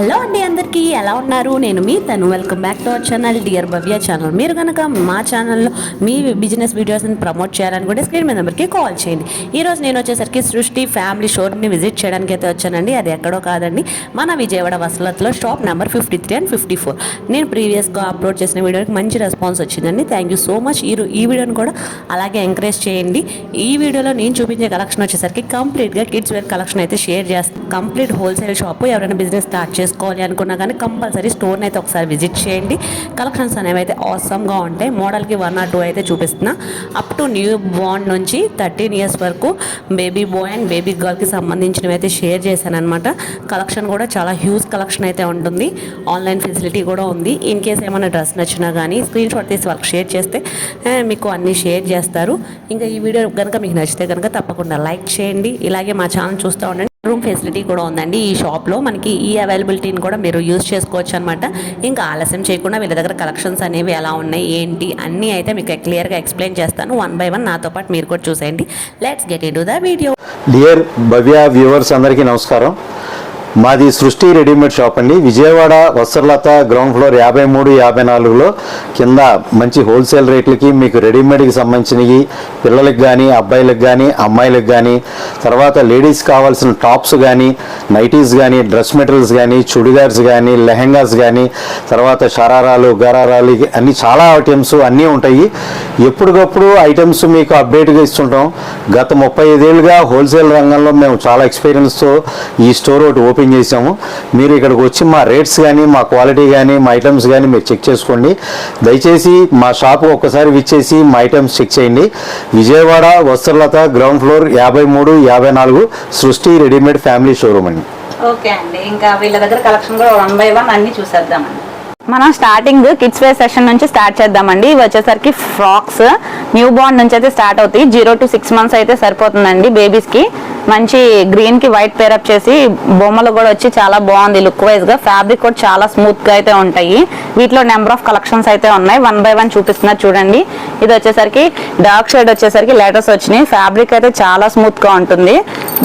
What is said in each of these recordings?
Hello అండి అందరికీ ఎలా ఉన్నారు? నేను మీ తను. Welcome back to our channel dear Bhavya channel మీరు కనుక మా ఛానల్లో మీ బిజినెస్ వీడియోస్ని ప్రమోట్ చేయాలనుకుంటే స్క్రీన్ మీద నెంబర్కి కాల్ చేయండి. ఈరోజు నేను వచ్చేసరికి సృష్టి ఫ్యామిలీ షోరూమ్ని విజిట్ చేయడానికి అయితే వచ్చానండి. అది ఎక్కడో కాదండి. మన Vijayawada వసలత్లో shop number fifty three and fifty four నేను ప్రీవియస్గా అప్లోడ్ చేసిన వీడియోకి మంచి రెస్పాన్స్ వచ్చిందండి. థ్యాంక్ యూ సో మచ్ ఈ ఈ వీడియోని కూడా అలాగే ఎంకరేజ్ చేయండి. ఈ వీడియోలో నేను చూపించే కలెక్షన్ వచ్చేసరికి కంప్లీట్గా కిడ్స్ వేర్ కలెక్షన్ అయితే షేర్ చేస్తాను కంప్లీట్ హోల్సేల్ షాప్ ఎవరైనా బిజినెస్ స్టార్ట్ చేసుకోవాలి అనుకున్నా కానీ కంపల్సరీ స్టోర్ని అయితే ఒకసారి విజిట్ చేయండి. కలెక్షన్స్ అనేవి అయితే ఆసమ్గా ఉంటాయి. మోడల్కి వన్ ఆర్ టూ అయితే చూపిస్తున్నా. అప్ టు న్యూ బాండ్ నుంచి థర్టీన్ ఇయర్స్ వరకు బేబీ బాయ్ అండ్ బేబీ గర్ల్కి సంబంధించినవి అయితే షేర్ చేశాను అనమాట కలెక్షన్ కూడా చాలా హ్యూజ్ కలెక్షన్ అయితే ఉంటుంది. ఆన్లైన్ ఫెసిలిటీ కూడా ఉంది. ఇన్ కేస్ ఏమైనా డ్రెస్ నచ్చినా కానీ స్క్రీన్ షాట్ తీసి వాళ్ళకి షేర్ చేస్తే మీకు అన్నీ షేర్ చేస్తారు. ఇంకా ఈ వీడియో కనుక మీకు నచ్చితే కనుక తప్పకుండా లైక్ చేయండి. ఇలాగే మా ఛానల్ చూస్తూ ఉండండి. రూమ్ ఫెసిలిటీ కూడా ఉందండి. ఈ షాప్లో మనకి ఈ అవైలబిలిటీని కూడా మీరు యూజ్ చేసుకోవచ్చు అనమాట ఇంకా ఆలస్యం చేయకుండా వీళ్ళ దగ్గర కలెక్షన్స్ అనేవి ఎలా ఉన్నాయి ఏంటి అన్నీ అయితే మీకు క్లియర్గా ఎక్స్ప్లెయిన్ చేస్తాను. వన్ బై వన్ నాతో పాటు మీరు కూడా చూసేయండి. Let's get into the video dear Bhavya viewers అందరికీ నమస్కారం. మాది సృష్టి రెడీమేడ్ షాప్ అండి. విజయవాడ వస్త్రలత గ్రౌండ్ ఫ్లోర్ యాభై మూడు యాభై నాలుగులో కింద మంచి హోల్సేల్ రేట్లకి మీకు రెడీమేడ్కి సంబంధించినవి పిల్లలకు కానీ అబ్బాయిలకు కానీ అమ్మాయిలకు కానీ తర్వాత లేడీస్ కావాల్సిన టాప్స్ కానీ నైటీస్ కానీ డ్రెస్ మెటీరియల్స్ కానీ చుడిదార్స్ కానీ లెహెంగాస్ కానీ తర్వాత షరారాలు గరారాలు అన్నీ అన్ని చాలా ఐటమ్స్ అన్నీ ఉంటాయి. ఎప్పటికప్పుడు ఐటమ్స్ మీకు అప్డేట్గా ఇస్తుంటాం. గత ముప్పై ఐదేళ్ళుగా హోల్సేల్ రంగంలో మేము చాలా ఎక్స్పీరియన్స్తో ఈ స్టోర్ ఒకటి ఓపెన్ చేసాము మీరు ఇక్కడికి వచ్చి మా రేట్స్ కానీ మా క్వాలిటీ కానీ మా ఐటమ్స్ కానీ మీరు చెక్ చేసుకోండి. దయచేసి మా షాప్ ఒక్కసారి విచ్చేసి మా ఐటమ్స్ చెక్ చేయండి. విజయవాడ వస్త్రలత గ్రౌండ్ ఫ్లోర్ యాభై మూడు యాభై నాలుగు సృష్టి రెడీమేడ్ ఫ్యామిలీ షోరూమ్ అండి. ఓకే అండి. ఇంకా వీళ్ళ దగ్గర కలెక్షన్ కూడా వన్ బై వన్ అన్ని చూసేద్దామండి. మనం స్టార్టింగ్ కిడ్స్ వేర్ సెషన్ నుంచి స్టార్ట్ చేద్దామండి. ఇవి వచ్చేసరికి ఫ్రాక్స్ న్యూ బార్న్ నుంచి అయితే స్టార్ట్ అవుతాయి. జీరో టు సిక్స్ మంత్స్ అయితే సరిపోతుందండి బేబీస్కి. మంచి గ్రీన్కి వైట్ పేరప్ చేసి బొమ్మలు కూడా వచ్చి చాలా బాగుంది లుక్ వైజ్గా. ఫ్యాబ్రిక్ కూడా చాలా స్మూత్గా అయితే ఉంటాయి. వీటిలో నెంబర్ ఆఫ్ కలెక్షన్స్ అయితే ఉన్నాయి. వన్ బై వన్ చూపిస్తున్నారు చూడండి. ఇది వచ్చేసరికి డార్క్ షేడ్ వచ్చేసరికి లెటర్స్ వచ్చినాయి. ఫ్యాబ్రిక్ అయితే చాలా స్మూత్గా ఉంటుంది.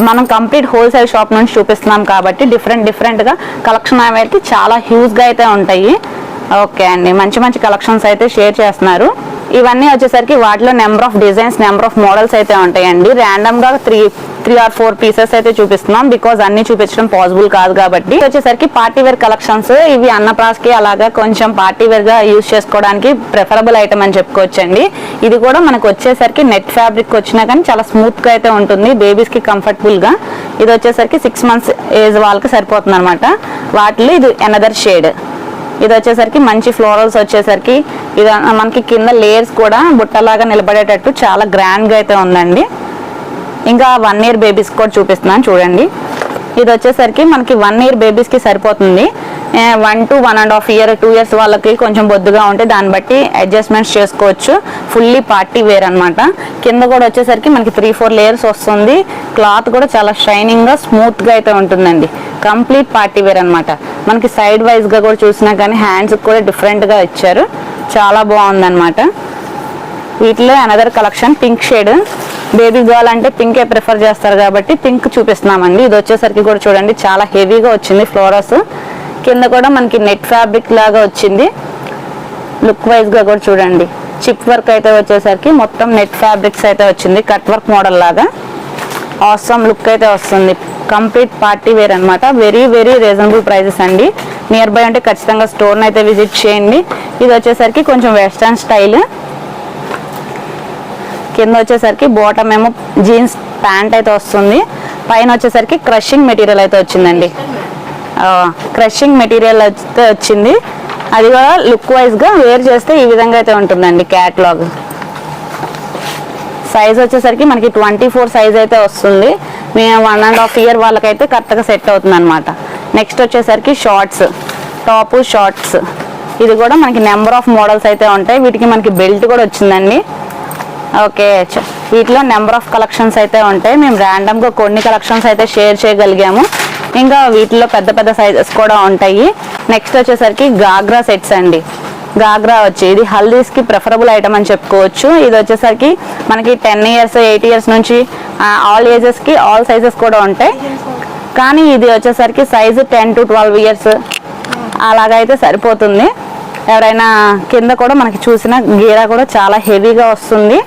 మనం కంప్లీట్ హోల్సేల్ షాప్ నుంచి చూపిస్తున్నాం కాబట్టి డిఫరెంట్ డిఫరెంట్గా కలెక్షన్ అనేది చాలా హ్యూజ్గా అయితే ఉంటాయి. ఓకే అండి. మంచి మంచి కలెక్షన్స్ అయితే షేర్ చేస్తున్నారు. ఇవన్నీ వచ్చేసరికి వాటిలో number of designs number of models అయితే ఉంటాయండి. ర్యాండమ్గా three three or four pieces అయితే చూపిస్తున్నాం. బికాస్ అన్ని చూపించడం పాసిబుల్ కాదు కాబట్టి. వచ్చేసరికి పార్టీ వేర్ కలెక్షన్స్ ఇవి అన్నప్రాస్కి అలాగా కొంచెం పార్టీ వేర్గా యూజ్ చేసుకోవడానికి ప్రిఫరబుల్ ఐటమ్ అని చెప్పుకోవచ్చండి. ఇది కూడా మనకు వచ్చేసరికి నెట్ ఫ్యాబ్రిక్ వచ్చినా కానీ చాలా స్మూత్గా అయితే ఉంటుంది. బేబీస్కి కంఫర్టబుల్గా. ఇది వచ్చేసరికి సిక్స్ మంత్స్ ఏజ్ వాళ్ళకి సరిపోతుంది అనమాట వాటిలో ఇది ఎనదర్ షేడ్ ఇది వచ్చేసరికి మంచి ఫ్లోరల్స్ వచ్చేసరికి ఇది మనకి కింద లేయర్స్ కూడా బుట్టలాగా నిలబడేటట్టు చాలా గ్రాండ్గా అయితే ఉందండి. ఇంకా వన్ ఇయర్ బేబీస్ కూడా చూపిస్తున్నాను చూడండి. ఇది వచ్చేసరికి మనకి వన్ ఇయర్ బేబీస్కి సరిపోతుంది. One two one and half year two years వాళ్ళకి కొంచెం బొద్దుగా ఉంటే దాన్ని బట్టి అడ్జస్ట్మెంట్స్ చేసుకోవచ్చు. ఫుల్లీ పార్టీ వేర్ అనమాట కింద కూడా వచ్చేసరికి మనకి త్రీ ఫోర్ లేయర్స్ వస్తుంది. క్లాత్ కూడా చాలా షైనింగ్గా స్మూత్గా స్మూత్గా అయితే ఉంటుందండి. కంప్లీట్ పార్టీ వేర్ అనమాట మనకి సైడ్ వైజ్గా కూడా చూసినా కానీ హ్యాండ్స్కి కూడా డిఫరెంట్గా ఇచ్చారు. చాలా బాగుందన్నమాట. వీటిలో another collection pink shade baby girl అంటే పింకే ప్రిఫర్ చేస్తారు కాబట్టి పింక్ చూపిస్తున్నామండి. ఇది వచ్చేసరికి కూడా చూడండి చాలా హెవీగా వచ్చింది ఫ్లోరస్ కింద కూడా మనకి నెట్ ఫ్యాబ్రిక్ లాగా వచ్చింది. లుక్ వైజ్గా కూడా చూడండి. చిప్ వర్క్ అయితే వచ్చేసరికి మొత్తం నెట్ ఫ్యాబ్రిక్స్ అయితే వచ్చింది. కట్ వర్క్ మోడల్ లాగా. ఆసమ్ లుక్ అయితే వస్తుంది. కంప్లీట్ పార్టీ వేర్ అన్నమాట. వెరీ వెరీ రీజనబుల్ ప్రైజెస్ అండి. నియర్ బై అంటే ఖచ్చితంగా స్టోర్ని అయితే విజిట్ చేయండి. ఇది వచ్చేసరికి కొంచెం వెస్ట్రన్ స్టైల్ కింద వచ్చేసరికి బాటమ్ ఏమో జీన్స్ ప్యాంట్ అయితే వస్తుంది. పైన వచ్చేసరికి క్రషింగ్ మెటీరియల్ అయితే వచ్చిందండి. క్రషింగ్ మెటీరియల్ అయితే వచ్చింది. అది కూడా లుక్ వైజ్గా వేర్ చేస్తే ఈ విధంగా అయితే ఉంటుందండి క్యాట్లాగ్ సైజ్ వచ్చేసరికి మనకి ట్వంటీ ఫోర్ సైజ్ అయితే వస్తుంది. మేము వన్ అండ్ హాఫ్ ఇయర్ వాళ్ళకైతే కరెక్ట్గా సెట్ అవుతుంది అనమాట నెక్స్ట్ వచ్చేసరికి షార్ట్స్ టాపు షార్ట్స్ ఇది కూడా మనకి నెంబర్ ఆఫ్ మోడల్స్ అయితే ఉంటాయి. వీటికి మనకి బెల్ట్ కూడా వచ్చిందండి. ఓకే వీటిలో నెంబర్ ఆఫ్ కలెక్షన్స్ అయితే ఉంటాయి. మేము ర్యాండమ్గా కొన్ని కలెక్షన్స్ అయితే షేర్ చేయగలిగాము. ఇంకా వీటిలో పెద్ద పెద్ద సైజెస్ కూడా ఉంటాయి. నెక్స్ట్ వచ్చేసరికి గాగ్రా సెట్స్ అండి. గాగ్రా వచ్చి ఇది హల్దీస్కి ప్రిఫరబుల్ ఐటమ్ అని చెప్పుకోవచ్చు. ఇది వచ్చేసరికి మనకి టెన్ ఇయర్స్ ఎయిట్ ఇయర్స్ నుంచి ఆల్ ఏజెస్కి ఆల్ సైజెస్ కూడా ఉంటాయి. కానీ ఇది వచ్చేసరికి size ten to twelve years అలాగైతే సరిపోతుంది. ఎవరైనా కింద కూడా మనకి చూసిన గీరా కూడా చాలా హెవీగా వస్తుంది.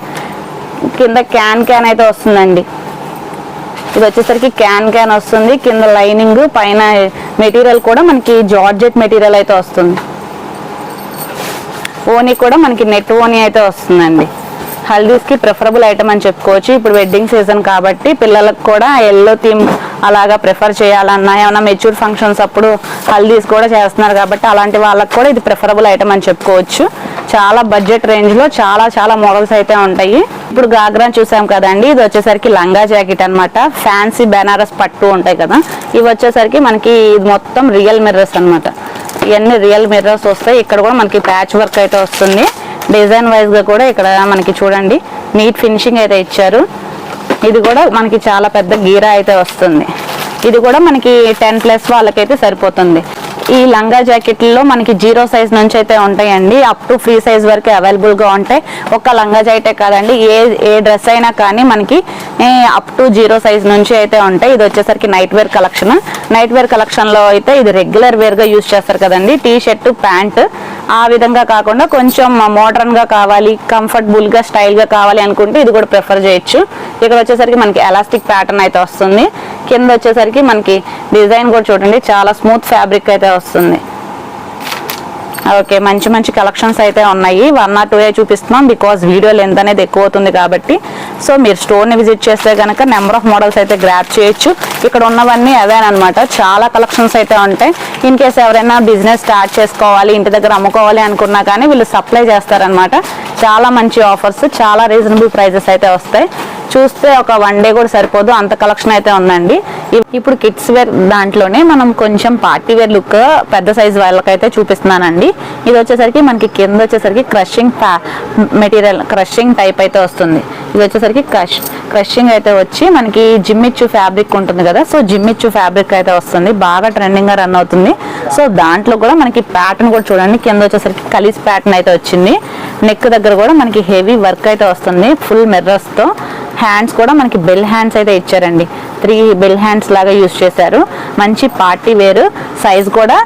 కింద క్యాన్ క్యాన్ అయితే వస్తుందండి. ఇది వచ్చేసరికి క్యాన్ క్యాన్ వస్తుంది. కింద లైనింగ్ పైన మెటీరియల్ కూడా మనకి జార్జెట్ మెటీరియల్ అయితే వస్తుంది. ఓనీ కూడా మనకి నెట్ ఓనీ అయితే వస్తుందండి. హల్దీస్కి ప్రిఫరబుల్ ఐటమ్ అని చెప్పుకోవచ్చు. ఇప్పుడు వెడ్డింగ్ సీజన్ కాబట్టి పిల్లలకు కూడా ఎల్లో థీమ్ అలాగా ప్రిఫర్ చేయాలన్నా ఏమైనా మెచ్యూర్ ఫంక్షన్స్ అప్పుడు హల్దీస్ కూడా చేస్తున్నారు కాబట్టి అలాంటి వాళ్ళకి కూడా ఇది ప్రిఫరబుల్ ఐటమ్ అని చెప్పుకోవచ్చు. చాలా బడ్జెట్ రేంజ్లో చాలా చాలా మోడల్స్ అయితే ఉంటాయి. ఇప్పుడు గాగ్రా చూసాం కదండి ఇది వచ్చేసరికి లంగా జాకెట్ అన్నమాట. ఫ్యాన్సీ బెనారస్ పట్టు ఉంటాయి కదా ఇవి వచ్చేసరికి మనకి ఇది మొత్తం రియల్ మిర్రర్స్ అన్నమాట. ఇవన్నీ రియల్ మిర్రర్స్ వస్తాయి. ఇక్కడ కూడా మనకి ప్యాచ్ వర్క్ అయితే వస్తుంది. డిజైన్ వైజ్గా కూడా ఇక్కడ మనకి చూడండి నీట్ ఫినిషింగ్ అయితే ఇచ్చారు. ఇది కూడా మనకి చాలా పెద్ద గీరా అయితే వస్తుంది. ఇది కూడా మనకి టెన్ ప్లస్ వాళ్ళకైతే సరిపోతుంది. ఈ లంగా జాకెట్లో మనకి జీరో సైజ్ నుంచి అయితే ఉంటాయండి. అప్ టు ఫ్రీ సైజ్ వరకు అవైలబుల్గా ఉంటాయి ఒక్క లంగా జాకెటే కాదండి. ఏ ఏ డ్రెస్ అయినా కానీ మనకి అప్ టు జీరో సైజ్ నుంచి అయితే ఉంటాయి. ఇది వచ్చేసరికి night wear collection. Night wear కలెక్షన్లో అయితే ఇది రెగ్యులర్ వేర్గా యూజ్ చేస్తారు కదండి. టీ షర్ట్ ప్యాంట్ ఆ విధంగా కాకుండా కొంచెం మోడర్న్గా కావాలి కంఫర్టబుల్గా గా స్టైల్గా కావాలి అనుకుంటే ఇది కూడా ప్రిఫర్ చేయొచ్చు. ఇక్కడ వచ్చేసరికి మనకి ఎలాస్టిక్ ప్యాటర్న్ అయితే వస్తుంది. కింద వచ్చేసరికి మనకి డిజైన్ కూడా చూడండి. చాలా స్మూత్ ఫ్యాబ్రిక్ అయితే వస్తుంది. ఓకే మంచి మంచి కలెక్షన్స్ అయితే ఉన్నాయి. వన్ నాట్ టూ చూపిస్తున్నాం బికాస్ వీడియో లెంత్ అనేది ఎక్కువ అవుతుంది కాబట్టి. సో మీరు స్టోర్ని విజిట్ చేస్తే కనుక నెంబర్ ఆఫ్ మోడల్స్ అయితే గ్రాప్ చేయొచ్చు. ఇక్కడ ఉన్నవన్నీ అవేనమాట చాలా కలెక్షన్స్ అయితే ఉంటాయి. ఇన్ కేస్ ఎవరైనా బిజినెస్ స్టార్ట్ చేసుకోవాలి ఇంటి దగ్గర అమ్ముకోవాలి అనుకున్నా కానీ వీళ్ళు సప్లై చేస్తారనమాట చాలా మంచి ఆఫర్స్ చాలా రీజనబుల్ ప్రైజెస్ అయితే వస్తాయి. చూస్తే ఒక వన్ డే కూడా సరిపోదు అంత కలెక్షన్ అయితే ఉందండి. ఇప్పుడు కిడ్స్ వేర్ దాంట్లోనే మనం కొంచెం పార్టీ వేర్ లుక్ పెద్ద సైజ్ వాళ్ళకైతే చూపిస్తున్నానండి. ఇది వచ్చేసరికి మనకి కింద వచ్చేసరికి క్రషింగ్ మెటీరియల్ క్రషింగ్ టైప్ అయితే వస్తుంది. ఇది వచ్చేసరికి క్రష్ క్రషింగ్ అయితే వచ్చి మనకి జిమ్మిచ్చు ఫ్యాబ్రిక్ ఉంటుంది కదా సో జిమ్మిచ్చు ఫ్యాబ్రిక్ అయితే వస్తుంది. బాగా ట్రెండింగ్గా రన్ అవుతుంది. సో దాంట్లో కూడా మనకి ప్యాటర్న్ కూడా చూడండి. కింద వచ్చేసరికి కలిసి ప్యాటర్న్ అయితే వచ్చింది. నెక్ దగ్గర కూడా మనకి హెవీ వర్క్ అయితే వస్తుంది ఫుల్ మిర్రర్స్తో హ్యాండ్స్ కూడా మనకి బెల్ హ్యాండ్స్ అయితే ఇచ్చారండి. త్రీ బెల్ హ్యాండ్స్ లాగా యూస్ చేశారు. మంచి పార్టీ వేరు. సైజ్ కూడా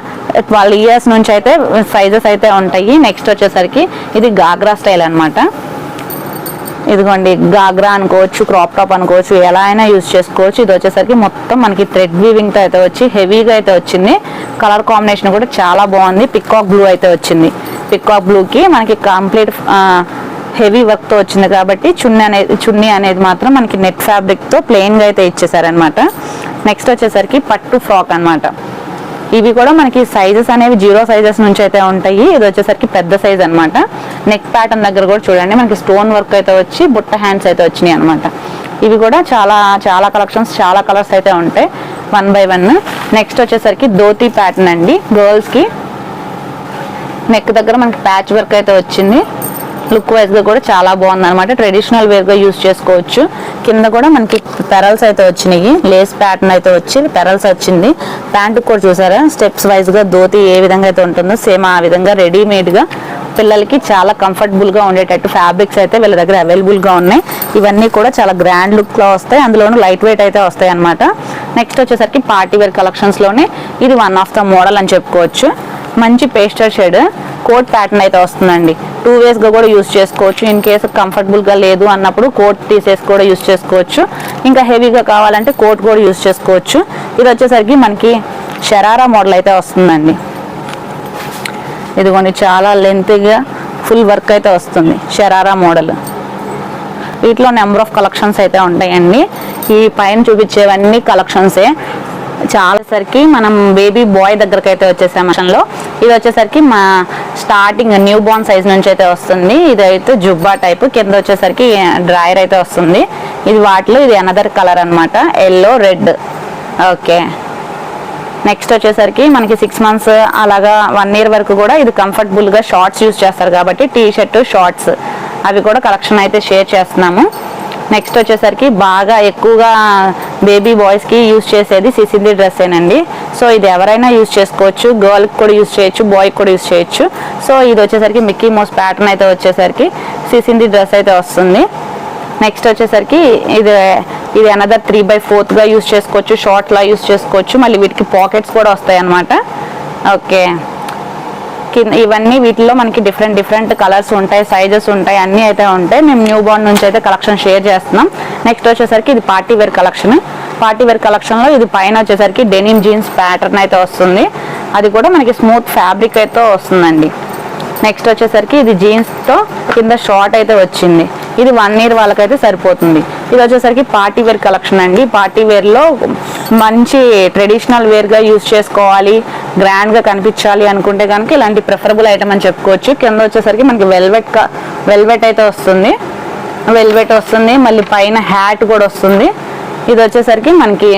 ట్వెల్వ్ ఇయర్స్ నుంచి అయితే సైజెస్ అయితే ఉంటాయి. నెక్స్ట్ వచ్చేసరికి ఇది గాగ్రా స్టైల్ అనమాట ఇదిగోండి గాగ్రా అనుకోవచ్చు క్రాప్ టాప్ అనుకోవచ్చు ఎలా అయినా యూజ్ చేసుకోవచ్చు. ఇది వచ్చేసరికి మొత్తం మనకి థ్రెడ్ వీవింగ్తో అయితే వచ్చి హెవీగా అయితే వచ్చింది. కలర్ కాంబినేషన్ కూడా చాలా బాగుంది. పికాక్ బ్లూ అయితే వచ్చింది. పికాక్ బ్లూకి మనకి కంప్లీట్ హెవీ వర్క్తో వచ్చింది కాబట్టి చున్నీ అనేది చున్నీ అనేది మాత్రం మనకి నెట్ ఫ్యాబ్రిక్తో ప్లెయిన్గా అయితే ఇచ్చేసారనమాట నెక్స్ట్ వచ్చేసరికి పట్టు ఫ్రాక్ అన్నమాట. ఇవి కూడా మనకి సైజెస్ అనేవి జీరో సైజెస్ నుంచి అయితే ఉంటాయి. ఇది వచ్చేసరికి పెద్ద సైజ్ అనమాట నెక్ ప్యాటర్న్ దగ్గర కూడా చూడండి. మనకి స్టోన్ వర్క్ అయితే వచ్చి బుట్ట హ్యాండ్స్ అయితే వచ్చినాయి అనమాట ఇవి కూడా చాలా చాలా కలెక్షన్స్ చాలా కలర్స్ అయితే ఉంటాయి. వన్ బై వన్ నెక్స్ట్ వచ్చేసరికి ధోతి ప్యాటర్న్ అండి. గర్ల్స్కి నెక్ దగ్గర మనకి ప్యాచ్ వర్క్ అయితే వచ్చింది. లుక్ వైజ్గా కూడా చాలా బాగుంది అనమాట ట్రెడిషనల్ వేర్గా యూజ్ యూస్ చేసుకోవచ్చు. కింద కూడా మనకి పెరల్స్ అయితే వచ్చినాయి. లేస్ ప్యాటర్న్ అయితే వచ్చి పెరల్స్ వచ్చింది. ప్యాంట్ కూడా చూసారా? స్టెప్స్ వైజ్గా ధోతి ఏ విధంగా అయితే ఉంటుందో సేమ్ ఆ విధంగా రెడీమేడ్గా పిల్లలకి చాలా కంఫర్టబుల్గా ఉండేటట్టు ఫ్యాబ్రిక్స్ అయితే వీళ్ళ దగ్గర అవైలబుల్గా ఉన్నాయి. ఇవన్నీ కూడా చాలా గ్రాండ్ లుక్లో వస్తాయి. అందులోనూ లైట్ వెయిట్ అయితే వస్తాయి అనమాట నెక్స్ట్ వచ్చేసరికి పార్టీ వేర్ కలెక్షన్స్లోనే ఇది వన్ ఆఫ్ ద మోడల్ అని చెప్పుకోవచ్చు. మంచి పేస్టర్ షేడ్ కోట్ ప్యాటర్న్ అయితే వస్తుందండి. టూ వేస్గా కూడా యూస్ చేసుకోవచ్చు. ఇన్ కేసు కంఫర్టబుల్గా లేదు అన్నప్పుడు కోట్ తీసేసి కూడా యూస్ చేసుకోవచ్చు. ఇంకా హెవీగా కావాలంటే కోట్ కూడా యూస్ చేసుకోవచ్చు. ఇది వచ్చేసరికి మనకి షరారా మోడల్ అయితే వస్తుందండి. ఇదిగోండి చాలా లెంత్గా ఫుల్ వర్క్ అయితే వస్తుంది షరారా మోడల్ వీటిలో నెంబర్ ఆఫ్ కలెక్షన్స్ అయితే ఉంటాయండి. ఈ పైన చూపించేవన్నీ కలెక్షన్సే చాలా సరికి మనం బేబీ బాయ్ దగ్గరకు అయితే వచ్చేసాం మిషన్లో ఇది వచ్చేసరికి మా స్టార్టింగ్ న్యూ బోర్న్ సైజ్ నుంచి అయితే వస్తుంది. ఇది అయితే జుబ్బా టైప్ కింద వచ్చేసరికి డ్రాయర్ అయితే వస్తుంది. ఇది వాటిలో ఇది అనదర్ కలర్ అనమాట ఎల్లో రెడ్ ఓకే నెక్స్ట్ వచ్చేసరికి మనకి సిక్స్ మంత్స్ అలాగా వన్ ఇయర్ వరకు కూడా ఇది కంఫర్టబుల్గా షార్ట్స్ యూస్ చేస్తారు కాబట్టి టీ షర్ట్ షార్ట్స్ అవి కూడా కలెక్షన్ అయితే షేర్ చేస్తున్నాము. నెక్స్ట్ వచ్చేసరికి బాగా ఎక్కువగా బేబీ బాయ్స్కి యూస్ చేసేది సిసింది డ్రెస్ ఏనండి. సో ఇది ఎవరైనా యూస్ చేసుకోవచ్చు. గర్ల్కి కూడా యూస్ చేయొచ్చు. బాయ్ కూడా యూస్ చేయొచ్చు. సో ఇది వచ్చేసరికి మిక్కీ మోస్ ప్యాటర్న్ అయితే వచ్చేసరికి సిసింది డ్రెస్ అయితే వస్తుంది. నెక్స్ట్ వచ్చేసరికి ఇది ఇది అనదర్ త్రీ బై ఫోర్త్గా యూస్ చేసుకోవచ్చు. షార్ట్లా యూస్ చేసుకోవచ్చు. మళ్ళీ వీటికి పాకెట్స్ కూడా వస్తాయి అన్నమాట ఓకే ఇవన్నీ వీటిలో మనకి డిఫరెంట్ డిఫరెంట్ కలర్స్ ఉంటాయి సైజెస్ ఉంటాయి అన్నీ అయితే ఉంటాయి. మేము న్యూ బార్న్ నుంచి అయితే కలెక్షన్ షేర్ చేస్తున్నాం. నెక్స్ట్ వచ్చేసరికి ఇది party wear collection party wear కలెక్షన్లో ఇది పైన వచ్చేసరికి డెనిమ్ జీన్స్ ప్యాటర్న్ అయితే వస్తుంది. అది కూడా మనకి స్మూత్ ఫ్యాబ్రిక్ అయితే వస్తుందండి. నెక్స్ట్ వచ్చేసరికి ఇది జీన్స్తో కింద షార్ట్ అయితే వచ్చింది. ఇది వన్ ఇయర్ వాళ్ళకైతే సరిపోతుంది. ఇది వచ్చేసరికి పార్టీ వేర్ కలెక్షన్ అండి. పార్టీ వేర్లో మంచి ట్రెడిషనల్ వేర్గా యూస్ చేసుకోవాలి. గ్రాండ్గా కనిపించాలి అనుకుంటే కనుక ఇలాంటి ప్రిఫరబుల్ ఐటమ్ అని చెప్పుకోవచ్చు. కింద వచ్చేసరికి మనకి వెల్వెట్ వెల్వెట్ అయితే వస్తుంది. వెల్వెట్ వస్తుంది. మళ్ళీ పైన హ్యాట్ కూడా వస్తుంది. ఇది వచ్చేసరికి మనకి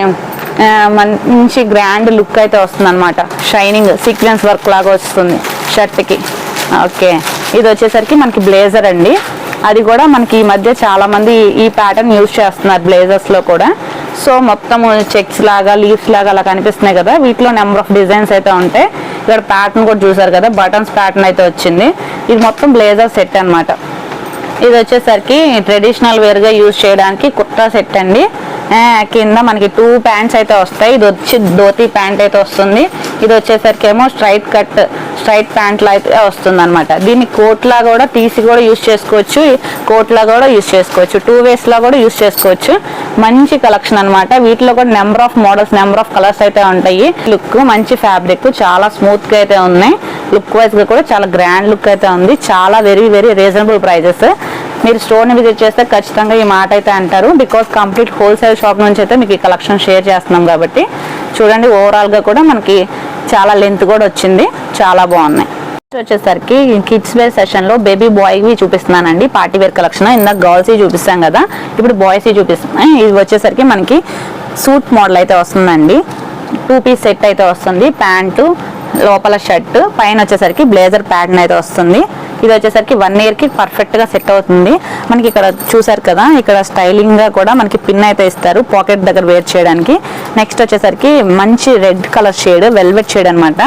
మంచి గ్రాండ్ లుక్ అయితే వస్తుంది అనమాట షైనింగ్ సీక్వెన్స్ వర్క్ లాగా వస్తుంది షర్ట్కి ఓకే ఇది వచ్చేసరికి మనకి బ్లేజర్ అండి. అది కూడా మనకి ఈ మధ్య చాలా మంది ఈ ప్యాటర్న్ యూజ్ చేస్తున్నారు బ్లేజర్స్లో కూడా. సో మొత్తం చెక్స్ లాగా లీవ్స్ లాగా అలా కనిపిస్తున్నాయి కదా. వీటిలో నెంబర్ ఆఫ్ డిజైన్స్ అయితే ఉంటాయి. ఇక్కడ ప్యాటర్న్ కూడా చూసారు కదా. బటన్స్ ప్యాటర్న్ అయితే వచ్చింది. ఇది మొత్తం బ్లేజర్ సెట్ అన్నమాట. ఇది వచ్చేసరికి ట్రెడిషనల్ వేర్గా యూజ్ చేయడానికి కుర్తా సెట్ అండి. కింద మనకి టూ ప్యాంట్స్ అయితే వస్తాయి. ఇది వచ్చి ధోతి ప్యాంట్ అయితే వస్తుంది. ఇది వచ్చేసరికి ఏమో స్ట్రైట్ కట్ స్ట్రైట్ ప్యాంట్లు అయితే వస్తుంది అనమాట దీన్ని కోట్లా కూడా తీసి కూడా యూస్ చేసుకోవచ్చు. కోట్లా కూడా యూస్ చేసుకోవచ్చు. టూ వేస్లా కూడా యూస్ చేసుకోవచ్చు. మంచి కలెక్షన్ అన్నమాట. వీటిలో కూడా number of models number of colours అయితే ఉంటాయి. లుక్ మంచి ఫ్యాబ్రిక్ చాలా స్మూత్గా అయితే ఉన్నాయి. లుక్ వైజ్గా కూడా చాలా గ్రాండ్ లుక్ అయితే ఉంది. చాలా వెరీ వెరీ రీజనబుల్ ప్రైజెస్. మీరు స్టోర్ని విజిట్ చేస్తే ఖచ్చితంగా ఈ మాట అయితే అంటారు. బికాస్ కంప్లీట్ హోల్సేల్ షాప్ నుంచి అయితే మీకు ఈ కలెక్షన్ షేర్ చేస్తున్నాం కాబట్టి. చూడండి ఓవరాల్గా కూడా మనకి చాలా లెంత్ కూడా వచ్చింది. చాలా బాగున్నాయి. నెక్స్ట్ వచ్చేసరికి కిడ్స్ వేర్ సెషన్లో బేబీ బాయ్వి చూపిస్తున్నానండి. Party wear collection. ఇందాక గర్ల్స్ చూపిస్తాం కదా. ఇప్పుడు బాయ్స్ చూపిస్తున్నాయి. ఇది వచ్చేసరికి మనకి సూట్ మోడల్ అయితే వస్తుందండి. టూ పీస్ సెట్ అయితే వస్తుంది. ప్యాంటు లోపల షర్ట్ పైన వచ్చేసరికి బ్లేజర్ ప్యాటర్న్ అయితే వస్తుంది. ఇది వచ్చేసరికి వన్ ఇయర్కి పర్ఫెక్ట్గా సెట్ అవుతుంది. మనకి ఇక్కడ చూసారు కదా ఇక్కడ స్టైలింగ్గా కూడా మనకి పిన్ అయితే ఇస్తారు పాకెట్ దగ్గర వేర్ చేయడానికి. నెక్స్ట్ వచ్చేసరికి మంచి red colour shade velvet shade అనమాట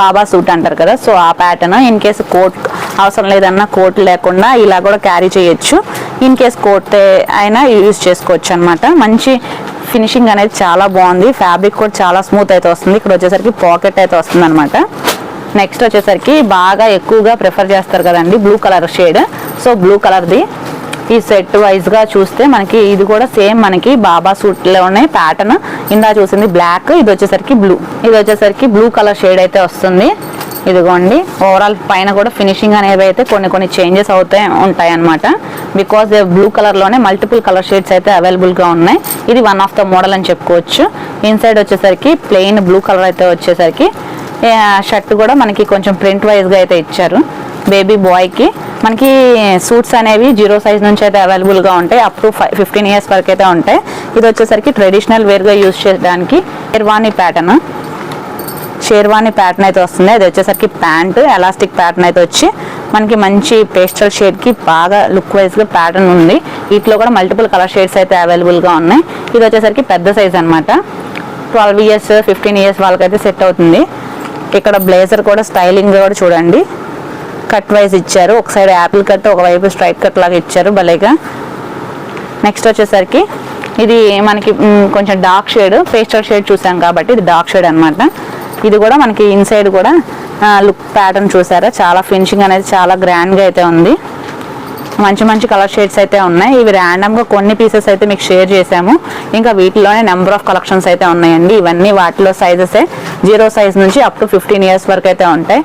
బాబా సూట్ అంటారు కదా సో ఆ ప్యాటర్న్ ఇన్ కేసు కోట్ అవసరం లేదన్నా కోట్ లేకుండా ఇలా కూడా క్యారీ చేయొచ్చు. ఇన్ కేస్ కోట్ అయినా యూజ్ చేసుకోవచ్చు అనమాట మంచి ఫినిషింగ్ అనేది చాలా బాగుంది. ఫ్యాబ్రిక్ కూడా చాలా స్మూత్ అయితే వస్తుంది. ఇక్కడ వచ్చేసరికి పాకెట్ అయితే వస్తుంది అనమాట నెక్స్ట్ వచ్చేసరికి బాగా ఎక్కువగా ప్రిఫర్ చేస్తారు కదండి blue colour shade so blue కలర్ది ఈ సెట్ వైజ్గా చూస్తే మనకి ఇది కూడా సేమ్ మనకి బాబా సూట్లోనే ప్యాటర్న్ ఇందా చూసింది బ్లాక్ ఇది వచ్చేసరికి బ్లూ ఇది వచ్చేసరికి బ్లూ కలర్ షేడ్ అయితే వస్తుంది. ఇదిగోండి ఓవరాల్ పైన కూడా ఫినిషింగ్ అనేవి అయితే కొన్ని కొన్ని చేంజెస్ అవుతాయి ఉంటాయి అనమాట బికాస్ బ్లూ కలర్లోనే మల్టిపుల్ కలర్ షేడ్స్ అయితే అవైలబుల్గా ఉన్నాయి. ఇది వన్ ఆఫ్ ద మోడల్ అని చెప్పుకోవచ్చు. ఇన్సైడ్ వచ్చేసరికి ప్లెయిన్ బ్లూ కలర్ అయితే వచ్చేసరికి షర్ట్ కూడా మనకి కొంచెం ప్రింట్ వైజ్గా అయితే ఇచ్చారు. బేబీ బాయ్కి మనకి సూట్స్ అనేవి జీరో సైజ్ నుంచి అయితే అవైలబుల్గా ఉంటాయి. Up to five fifteen years వరకు అయితే ఉంటాయి. ఇది వచ్చేసరికి ట్రెడిషనల్ వేర్గా యూజ్ చేయడానికి షేర్వాణి ప్యాటర్న్ షేర్వాణి ప్యాటర్న్ అయితే వస్తుంది. అది వచ్చేసరికి ప్యాంట్ ఎలాస్టిక్ ప్యాటర్న్ అయితే వచ్చి మనకి మంచి పేస్టల్ షేడ్కి బాగా లుక్ వైజ్గా ప్యాటర్న్ ఉంది. వీటిలో కూడా మల్టిపుల్ కలర్ షేడ్స్ అయితే అవైలబుల్గా ఉన్నాయి. ఇది వచ్చేసరికి పెద్ద సైజ్ అనమాట ట్వెల్వ్ ఇయర్స్ ఫిఫ్టీన్ ఇయర్స్ వాళ్ళకైతే సెట్ అవుతుంది. ఇక్కడ బ్లేజర్ కూడా స్టైలింగ్ కూడా చూడండి. కట్ వైజ్ ఇచ్చారు. ఒక సైడ్ యాపిల్ కట్ ఒకవైపు స్ట్రైట్ కట్ లాగా ఇచ్చారు భలేగా. నెక్స్ట్ వచ్చేసరికి ఇది మనకి కొంచెం డార్క్ షేడ్ పేస్టల్ షేడ్ చూసాం కాబట్టి ఇది డార్క్ షేడ్ అన్నమాట. ఇది కూడా మనకి ఇన్సైడ్ కూడా లుక్ ప్యాటర్న్ చూసారా? చాలా ఫినిషింగ్ అనేది చాలా గ్రాండ్గా అయితే ఉంది. మంచి మంచి కలర్ షేడ్స్ అయితే ఉన్నాయి. ఇవి ర్యాండమ్గా కొన్ని పీసెస్ అయితే మీకు షేర్ చేశాము. ఇంకా వీటిలోనే నెంబర్ ఆఫ్ కలెక్షన్స్ అయితే ఉన్నాయండి. ఇవన్నీ వాటిలో సైజెసే జీరో సైజ్ నుంచి అప్ టు ఫిఫ్టీన్ ఇయర్స్ వరకు అయితే ఉంటాయి.